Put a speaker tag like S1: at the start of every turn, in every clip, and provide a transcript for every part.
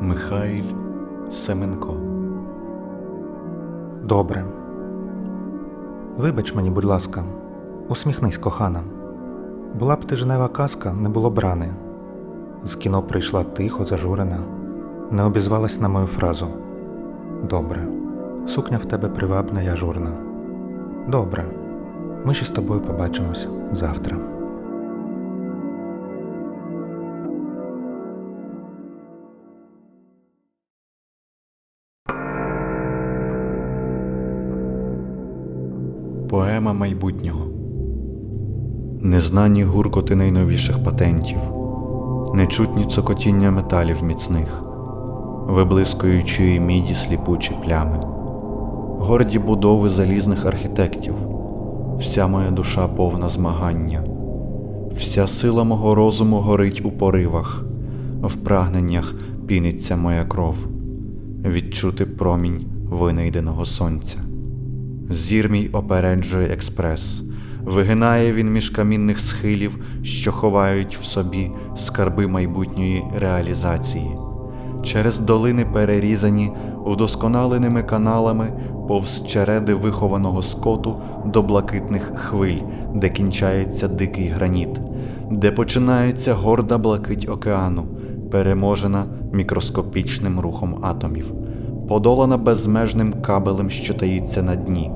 S1: Михайль Семенко.
S2: Добре. Вибач мені, будь ласка, усміхнись, кохана. Була б тижнева казка, не було б рани. З кіно прийшла тихо, зажурена, не обізвалась на мою фразу. Добре, сукня в тебе привабна й ажурна. Добре, ми ще з тобою побачимось завтра.
S1: Поема майбутнього. Незнані гуркоти найновіших патентів, нечутні цокотіння металів міцних, виблискуючої міді сліпучі плями, горді будови залізних архітектів, вся моя душа повна змагання, вся сила мого розуму горить у поривах, в прагненнях піниться моя кров, відчути промінь винайденого сонця. Зір мій опереджує експрес, вигинає він між камінних схилів, що ховають в собі скарби майбутньої реалізації. Через долини перерізані удосконаленими каналами повз череди вихованого скоту до блакитних хвиль, де кінчається дикий граніт, де починається горда блакить океану, переможена мікроскопічним рухом атомів, подолана безмежним кабелем, що таїться на дні.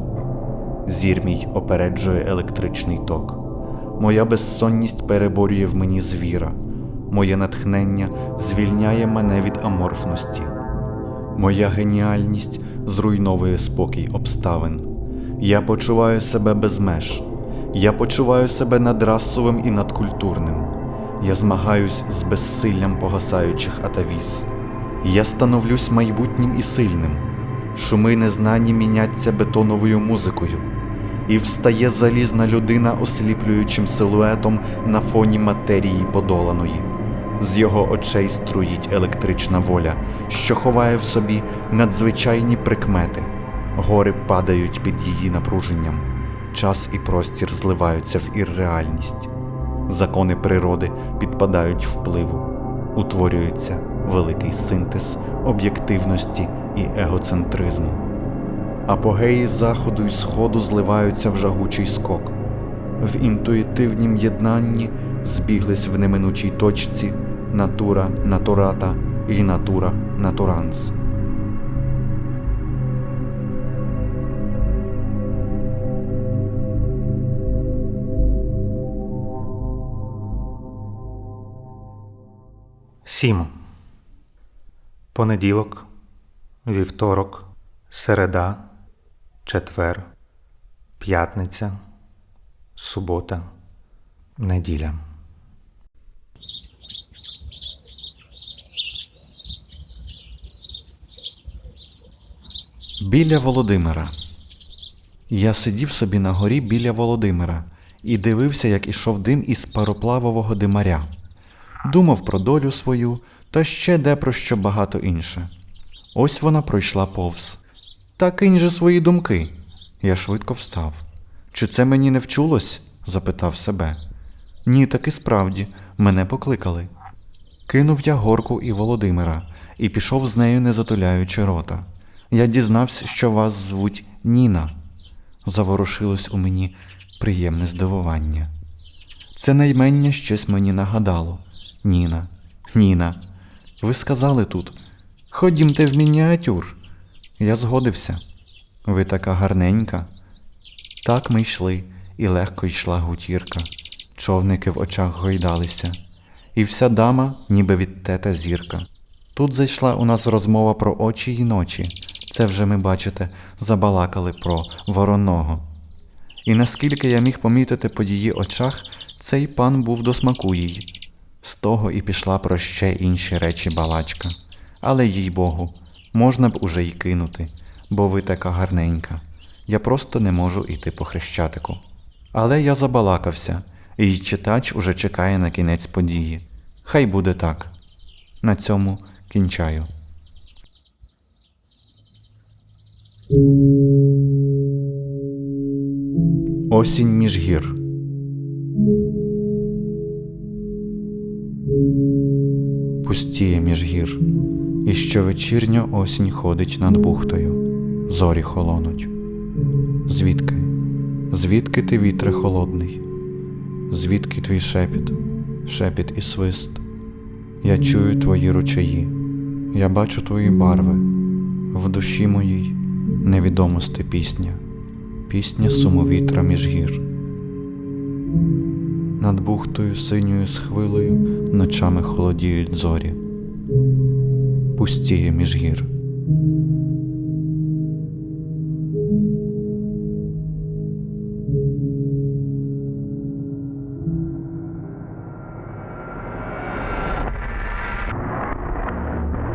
S1: Зір мій опереджує електричний ток. Моя безсонність переборює в мені звіра, моє натхнення звільняє мене від аморфності. Моя геніальність зруйновує спокій обставин. Я почуваю себе без меж. Я почуваю себе надрасовим і надкультурним. Я змагаюсь з безсиллям погасаючих атавіз. Я становлюсь майбутнім і сильним. Шуми незнані міняться бетоновою музикою, і встає залізна людина осліплюючим силуетом на фоні матерії подоланої. З його очей струїть електрична воля, що ховає в собі надзвичайні прикмети. Гори падають під її напруженням, час і простір зливаються в ірреальність. Закони природи підпадають впливу, утворюється великий синтез об'єктивності і егоцентризму. Апогеї заходу і сходу зливаються в жагучий скок. В інтуїтивнім єднанні збіглись в неминучій точці натура натурата і натура натуранс.
S2: Сім. Понеділок, вівторок, середа, четвер, п'ятниця, субота, неділя.
S1: Біля Володимира. Я сидів собі на горі біля Володимира і дивився, як ішов дим із пароплавового димаря. Думав про долю свою та ще де про що багато інше. Ось вона пройшла повз. Та кинь же свої думки. Я швидко встав. Чи це мені не вчулось? запитав себе. Ні, таки справді, мене покликали. Кинув я горку і Володимира і пішов з нею, не затуляючи рота. Я дізнався, що вас звуть Ніна. Заворушилось у мені приємне здивування. Це наймення щось мені нагадало. Ніна, Ніна, ви сказали тут. Ходімте в мініатюр. Я згодився. Ви така гарненька. Так ми йшли, і легко йшла гутірка. Човники в очах гойдалися, і вся дама, ніби від тета зірка. Тут зайшла у нас розмова про очі й ночі. Це вже ми, бачите, забалакали про вороного. І наскільки я міг помітити по її очах, цей пан був до смаку їй. З того і пішла про ще інші речі балачка. Але їй Богу, можна б уже й кинути, бо ви така гарненька. Я просто не можу йти по хрещатику. Але я забалакався, і читач уже чекає на кінець події. Хай буде так. На цьому кінчаю. Осінь між гір. Пустіє між гір. І що вечірня осінь ходить над бухтою, зорі холонуть. Звідки? Звідки ти вітре холодний? Звідки твій шепіт, шепіт і свист? Я чую твої ручаї, я бачу твої барви, в душі моїй невідомости пісня, пісня сумовітра між гір. Над бухтою синьою схвилою ночами холодіють зорі, пустіє між гір.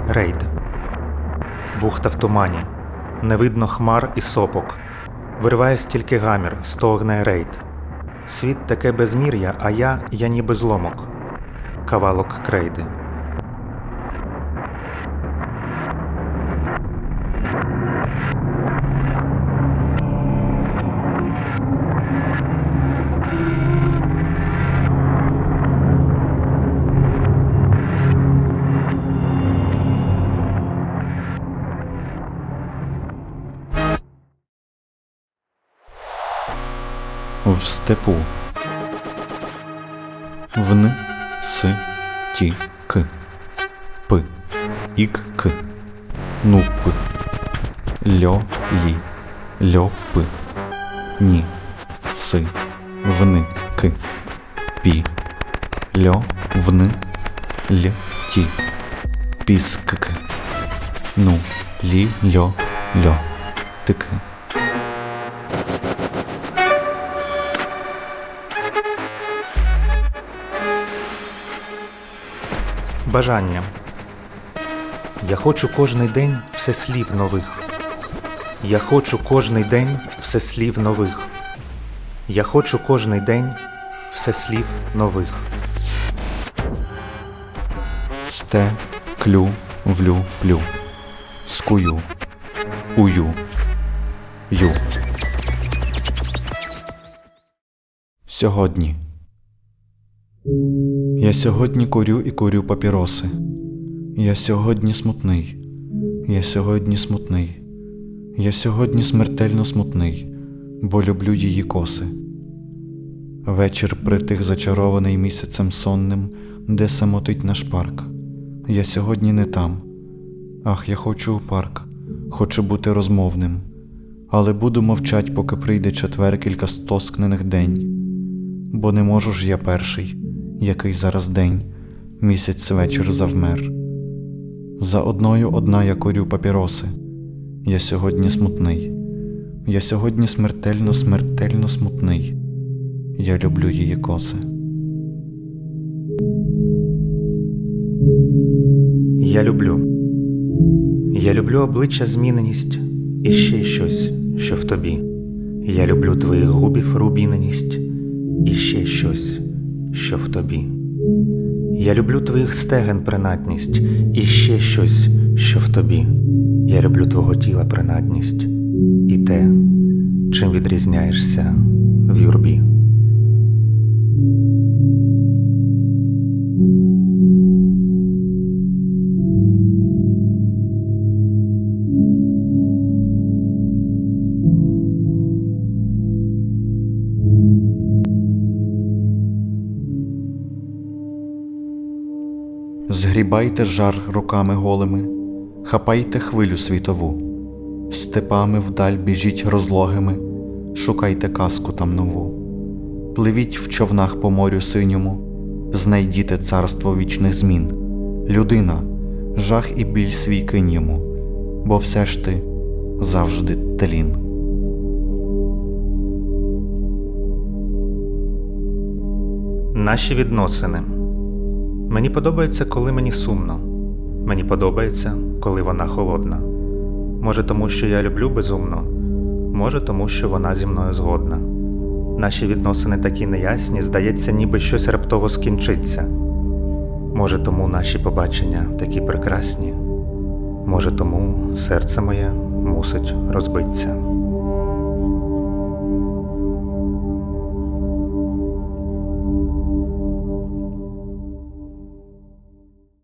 S2: Рейд. Бухта в тумані. Не видно хмар і сопок. Вириває стільки гамір, стогне рейд. Світ таке безмір'я, а я, я ніби зломок. Кавалок крейди.
S1: Степу. Вн, с, ті, к, п, ік, к, ну, п, льо, лі, льо, п, ні, си, вни, к, пі, льо, вни, л, ті, піск, к, ну, лі, льо, льо, тик.
S2: Бажання. Я хочу кожний день все слів нових. Я хочу кожний день все слів нових. Я хочу кожний день все слів нових.
S1: Сте, клю, влю, плю. Скую. Ую. Ю. Сьогодні. Я сьогодні курю і курю папіроси. Я сьогодні смутний. Я сьогодні смутний. Я сьогодні смертельно смутний, бо люблю її коси. Вечір притих зачарований місяцем сонним, де самотить наш парк. Я сьогодні не там. Ах, я хочу у парк, хочу бути розмовним, але буду мовчать, поки прийде четвер кілька стоскнених день, бо не можу ж я перший, який зараз день, місяць вечір завмер. За одною одна я курю папіроси. Я сьогодні смутний. Я сьогодні смертельно, смертельно смутний. Я люблю її коси.
S2: Я люблю. Я люблю обличчя зміненість і ще щось, що в тобі. Я люблю твоїх губів рубіненість і ще щось, що в тобі. Я люблю твоїх стеген принадність і ще щось, що в тобі. Я люблю твого тіла принадність і те, чим відрізняєшся в юрбі.
S1: Згрібайте жар руками голими, хапайте хвилю світову, степами вдаль біжіть розлогими, шукайте казку там нову, пливіть в човнах по морю синьому, знайдіте царство вічних змін, людина, жах і біль свій кинь йому, бо все ж ти завжди тлін.
S2: Наші відносини. Мені подобається, коли мені сумно. Мені подобається, коли вона холодна. Може, тому що я люблю безумно, може, тому що вона зі мною згодна. Наші відносини такі неясні, здається, ніби щось раптово скінчиться. Може, тому наші побачення такі прекрасні. Може, тому серце моє мусить розбитися.